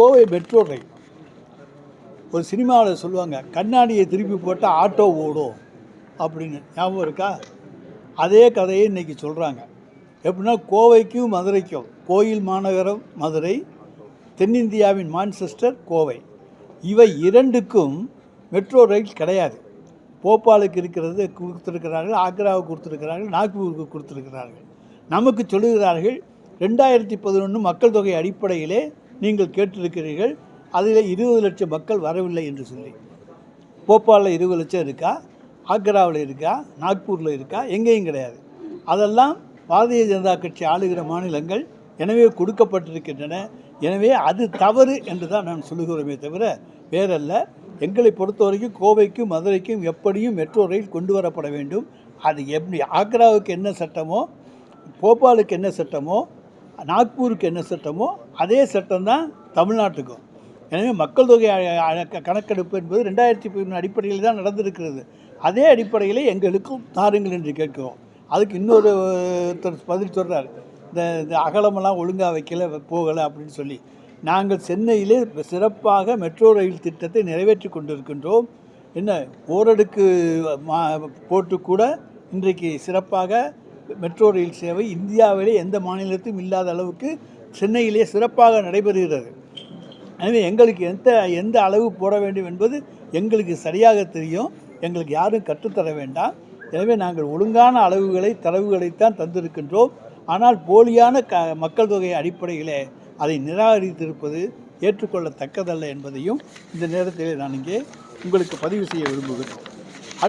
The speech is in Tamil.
கோவை மெட்ரோ ரயில் ஒரு சினிமாவில் சொல்லுவாங்க கண்ணாடியை திருப்பி போட்டால் ஆட்டோ ஓடும். அப்படின்னு ஞாபகம் இருக்கா? அதே கதையை இன்றைக்கி சொல்கிறாங்க எப்படின்னா கோவைக்கும் மதுரைக்கும் கோயில் மாநகரம் மதுரை தென்னிந்தியாவின் மான்செஸ்டர் கோவை. இவை இரண்டுக்கும் மெட்ரோ ரயில் கிடையாது. போபாலுக்கு இருக்கிறது கொடுத்துருக்கிறார்கள் ஆக்ராவுக்கு கொடுத்துருக்கிறார்கள் நாக்பூருக்கு கொடுத்துருக்கிறார்கள். நமக்கு சொல்லுகிறார்கள் ரெண்டாயிரத்தி பதினொன்று மக்கள் தொகை அடிப்படையிலே நீங்கள் கேட்டிருக்கிறீர்கள் அதில் இருபது லட்சம் மக்கள் வரவில்லை என்று சொல்லி. போபாலில் இருபது லட்சம் இருக்கா? ஆக்ராவில் இருக்கா? நாக்பூரில் இருக்கா? எங்கேயும் கிடையாது. அதெல்லாம் பாரதிய ஜனதா கட்சி ஆளுகிற மாநிலங்கள் எனவே கொடுக்கப்பட்டிருக்கின்றன. எனவே அது தவறு என்று தான் நான் சொல்லுகிறோமே தவிர வேறல்ல. எங்களை பொறுத்த வரைக்கும் கோவைக்கும் மதுரைக்கும் எப்படியும் மெட்ரோ ரயில் கொண்டு வரப்பட வேண்டும். அது எப்படி ஆக்ராவுக்கு என்ன சட்டமோ போபாலுக்கு என்ன சட்டமோ நாக்பூருக்கு என்ன சட்டமோ அதே சட்டம் தான் தமிழ்நாட்டுக்கும். எனவே மக்கள் தொகை கணக்கெடுப்பு என்பது ரெண்டாயிரத்தி பதினொன்று அடிப்படையில் தான் நடந்திருக்கிறது. அதே அடிப்படையில் எங்களுக்கும் தாருங்கள் என்று கேட்கிறோம். அதுக்கு இன்னொரு ஒருத்தர் பதில் சொல்கிறார் இந்த இந்த அகலமெல்லாம் ஒழுங்காக வைக்கல போகலை அப்படின்னு சொல்லி. நாங்கள் சென்னையிலே சிறப்பாக மெட்ரோ ரயில் திட்டத்தை நிறைவேற்றி கொண்டிருக்கின்றோம். என்ன ஓரடுக்கு மா போட்டு கூட இன்றைக்கு சிறப்பாக மெட்ரோ ரயில் சேவை இந்தியாவிலே எந்த மாநிலத்திலும் இல்லாத அளவுக்கு சென்னையிலே சிறப்பாக நடைபெறுகிறது. எனவே எங்களுக்கு எந்த எந்த அளவு போட வேண்டும் என்பது எங்களுக்கு சரியாக தெரியும். எங்களுக்கு யாரும் கற்றுத்தர வேண்டாம். எனவே நாங்கள் ஒழுங்கான அளவுகளை தரவுகளைத்தான் தந்திருக்கின்றோம். ஆனால் போலியான க மக்கள் தொகை அடிப்படையிலே அதை நிராகரித்திருப்பது ஏற்றுக்கொள்ளத்தக்கதல்ல என்பதையும் இந்த நேரத்தில் நான் இங்கே உங்களுக்கு பதிவு செய்ய விரும்புகிறேன்.